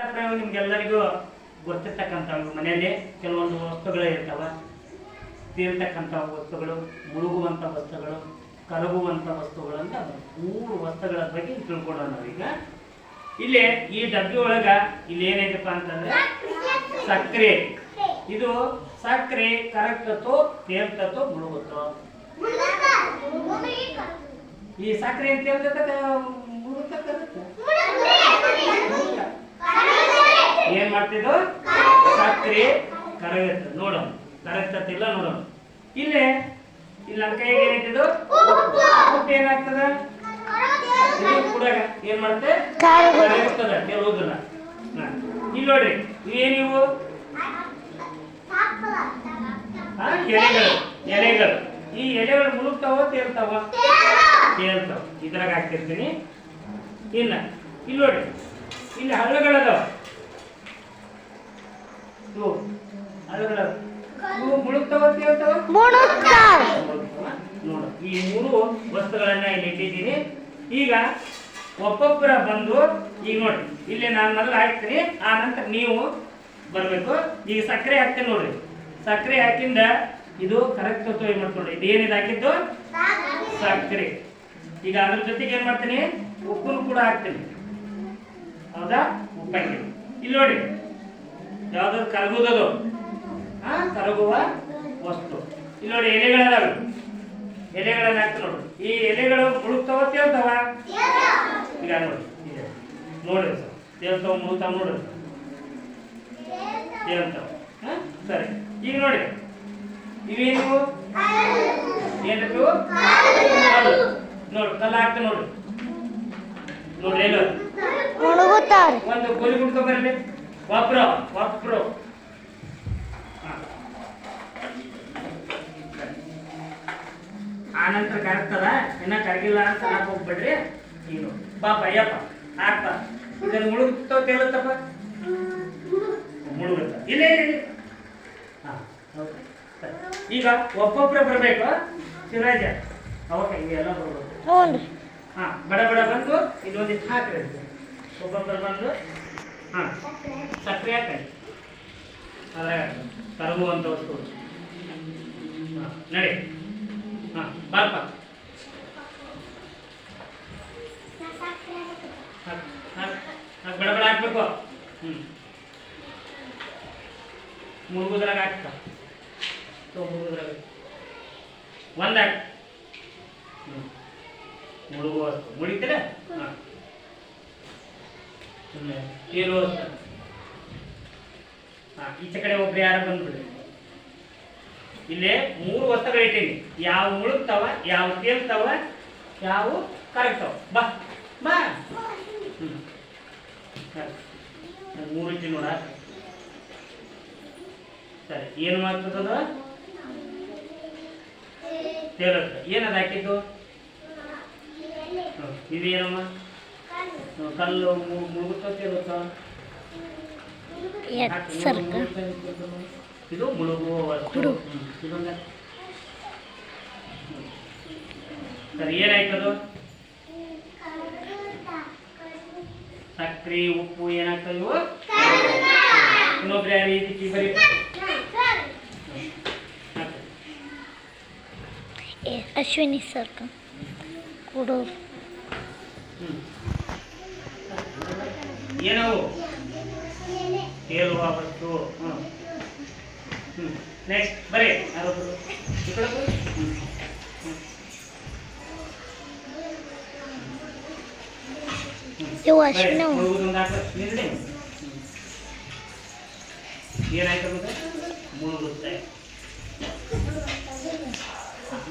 ನಿಮ್ಗೆಲ್ಲರಿಗೂ ಗೊತ್ತಿರ್ತಕ್ಕಂಥವು. ಮನೆಯಲ್ಲಿ ಕೆಲವೊಂದು ವಸ್ತುಗಳು ಇರ್ತಾವ. ತೀರ್ತಕ್ಕಂಥ ವಸ್ತುಗಳು ಮುಳುಗುವಂಥ ವಸ್ತುಗಳು ಕರಗುವಂಥ ವಸ್ತುಗಳು ಅಂತ ಮೂರು ವಸ್ತುಗಳ ಬಗ್ಗೆ ತಿಳ್ಕೊಳ್ಳೋಣ ಈಗ ಇಲ್ಲಿ ಈ ಡಬ್ಬಿ ಒಳಗ ಇಲ್ಲಿ ಏನೈತಪ್ಪ ಅಂತಂದ್ರೆ ಸಕ್ಕರೆ. ಇದು ಸಕ್ಕರೆ ಕರಗ್ತತೋ ತೇಲ್ತತೋ ಮುಳುಗುತ್ತೋ? ಈ ಸಕ್ಕರೆ ಅಂತ ಹೇಳ್ತಕ್ಕ ಮುಳುಗುತ್ತ ಕರಗ್ತ ಏನ್ ಮಾಡ್ತಿದ್ದು ಸಕ್ರೆ ಕರಗತ್ತ ನೋಡೋಣ. ಕರಗತ್ತಿಲ್ಲ ನೋಡೋಣ. ಇಲ್ಲೇ. ಇಲ್ಲಿ ನನ್ನ ಕೈಗೆ ಏನಿದ್ದು ಉಪ್ಪು. ಏನಾಗ್ತದ? ಕೂಡ ಏನ್ ಮಾಡುತ್ತೆ ಕರಗಿಸ್ತದ ಕೆಲವೊಂದನ್ನ. ಇಲ್ಲಿ ನೋಡ್ರಿ. ಇವೇನಿವು ಎಲೆಗಳು. ಎಲೆಗಳು. ಈ ಎಲೆಗಳು ಮುಳುಗ್ತಾವ ತೇಲ್ತಾವ? ತೇಲ್ತಾವ. ಇದ್ರಾಗ ಹಾಕ್ತಿರ್ತೀನಿ. ಇಲ್ಲ ಇಲ್ಲಿ ನೋಡ್ರಿ. ಇಲ್ಲಿ ಹಳ್ಳಗಳದಾವ ಇವು ಹಳ್ಳಗಳ ಇವು ಮುಳುಗ್ತಾವ ತೇಲ್ತಾವ ನೋಡು ಈ ಮೂರು ವಸ್ತುಗಳನ್ನ ಇಲ್ಲಿ ಇಟ್ಟಿದ್ದೀನಿ. ಈಗ ಒಬ್ಬೊಬ್ಬರ ಬಂದು ಈಗ ನೋಡಿ ಇಲ್ಲಿ ನಾನು ಮೊದಲು ಹಾಕ್ತೀನಿ ಆ ನಂತರ ನೀವು ಬರಬೇಕು. ಈಗ ಸಕ್ಕರೆ ಹಾಕ್ತೀನಿ ನೋಡ್ರಿ. ಸಕ್ಕರೆ ಹಾಕಿಂದ ಇದು ಕರೆಕ್ಟ್ ಏನ್ ಮಾಡ್ಕೊಂಡ್ರಿ ಇದು ಏನಿದು ಹಾಕಿದ್ದು? ಸಕ್ಕರೆ. ಈಗ ಅದ್ರ ಜೊತೆಗೆ ಏನ್ ಮಾಡ್ತೀನಿ? ಉಪ್ಪನ್ನು ಕೂಡ ಹಾಕ್ತೀನಿ. ಹೌದಾ? ಉಪ್ಪು ಹಾಕಿ ಇಲ್ಲಿ ನೋಡಿ. ಯಾವ್ದಾದ್ರು ಕರಗುದದು. ಆ ಕರಗುವ ವಸ್ತು. ಇಲ್ಲಿ ನೋಡಿ ಎಲೆಗಳದಾವೆ. ಎಲೆಗಳನ್ನ ಹಾಕ್ತಾರೆ ನೋಡಿ. ಈ ಎಲೆಗಳು ಮುಳುಗ್ತಾವ ತೇಳ್ತಾವ ಈಗ ನೋಡಿ ನೋಡ್ರಿ ಸರ್. ತೇಳ್ತಾವ ಮುಳುಗ್ತಾವ ನೋಡ್ರಿ ಸರ್. ತೇಳ್ತಾವ ಸರಿ. ಈಗ ನೋಡಿ. ಇವೇನು? ಏನದು? ನೋಡಿ ಕಲ್ಲ ಹಾಕ್ತ ನೋಡ್ರಿ ನೋಡ್ರಿ ಎಲ್ಲ ಒಂದು ಗೋಲಿ ಗುಡ್ಕೊ ಬರಲಿ ಒಬ್ರ ಒಬ್ರು ಆನಂತರ ಕರಗ್ತದ? ಇನ್ನ ಕರಗಿಲ್ಲ ಅಂತ ಹಾಕ್ ಹೋಗ್ಬೇಡ್ರಿ. ಈಗ ನೋಡಿ ಬಾಪ ಅಯ್ಯಪ್ಪ ಹಾಕ್ಪ. ಇದನ್ನ ಮುಳುಗ್ತೋ ತೇಲತ್ತಪ್ಪ ಮುಳುಗುತ್ತ? ಇಲ್ಲ. ಈಗ ಒಬ್ಬೊಬ್ರೆ ಬರ್ಬೇಕು ಶಿವರಾಜ ಅವಾಗ ಇವೆಲ್ಲ ಬರ್ಬೇಕು. ಹಾ ಬಡ ಬಡ ಬಂದು ಇದೊಂದಿಷ್ಟು ಹಾಕ್ರಿ. ಒಬ್ಬೊಬ್ಬರು ಬಂದು ಹಾ. ಸಕ್ಕರೆ ಹಾಕಿ ಅದೇ ಕರಗುವಂಥ ವಸ್ತು ಹಾ, ನಡಿ. ಹಾ, ಬಾರಪ್ಪ. ಬಡ ಬಡ ಹಾಕ್ಬೇಕು. ಹ್ಞೂ ಮುಳುಗುದ್ರಾಗ ಹಾಕ್ತ. ಮುಳುಗುದ್ರಾಗ ಒಂದು ಹಾಕಿ. ಹ್ಞೂ ಮುಳುಗುವ ವಸ್ತು ಮುಳಿತೀರ ಹಾಂ. ಹಾಂ, ಈಚೆ ಕಡೆ ಒಬ್ರು ಯಾರು ಬಂದ್ಬಿಡ್ರಿ. ಇಲ್ಲೇ ಮೂರು ವಸ್ತುಗಳು ಇಟ್ಟೀನಿ. ಯಾವ ಮುಳುಗ್ತಾವ ಯಾವ ತೇಲ್ತಾವ ಯಾವ ಕರಗ್ತಾವ ಬಾ ಬಾ. ಮೂರು ಇಟ್ಟಿ ನೋಡ. ಸರಿ, ಏನು ಮಾಡ್ತದ ತೇಲತ್ತ ಏನದ ಹಾಕಿದ್ದು. ಇದೇನಮ್ಮ? ಕಲ್ಲು ಮುಳುಗುತ್ತೆ ಮುಳುಗುತ್ತಾ ತೇಲುತ್ತಾ ಎತ್ ಸರ್ಕ ಇದು ಮುಳುಗುವ ವಸ್ತು ಇದೊಂದ. ಸರಿ ಏನಾಯ್ತದು? ಸಕ್ರೆ ಉಪ್ಪು ಏನಾಗ್ತದೆ ಇವು? ಇನ್ನೊಬ್ರು ಯಾರು ಈ ರೀತಿ ಬರೀ ಅಶ್ವಿನಿ ಸರ್ಕ ಕೊಡು ಏನವು ತೇಲುವ ವಸ್ತು ಹ್ಮ್ ಹ್ಮ್ ನೆಕ್ಸ್ಟ್ ಬರೀ ಯಾರೊಬ್ರು ಈ ಕಡೆ ಬನ್ನಿ. ಹ್ಮ್. ಹ್ಮ್. ಇವು ಬರೀ, ಅಶ್ವಿನಿ ಅವು. ಮುಳುಗುದೊಂದು ಹಾಕು. ನಿಲ್ಲಿ. ಹ್ಮ್. ಏನಾಯ್ತು ಮತ್ತೆ ಮುಳುಗುತ್ತೆ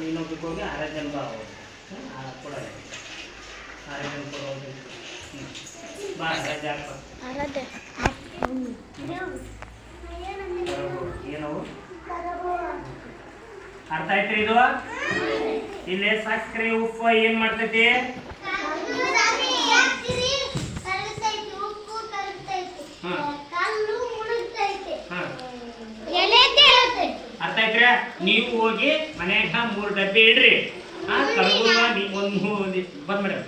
ಇನ್ನೊಬ್ಬಕ್ಕೆ ಹೋಗಿ ಆರಾಧನೆ ಬಾ ಅವರು ಕೊಡೋದು ಆರಾಧನೆ ಕೊಡೋದು ಅರ್ಥ ಆಯ್ತ್ರಿ ಇದು? ಇಲ್ಲೇ ಸಕ್ಕರೆ ಉಪ್ಪು ಏನ್ ಮಾಡ್ತೈತಿ? ಅರ್ಥ ಆಯ್ತ್ರ? ನೀವು ಹೋಗಿ ಮನ್ಯಾಗ ಮೂರು ಡಬ್ಬಿ ಇಡ್ರಿ. ಕರ್ಗುವ ನೀವು ಒಂದು ಬಂದ್ ಮೇಡಮ್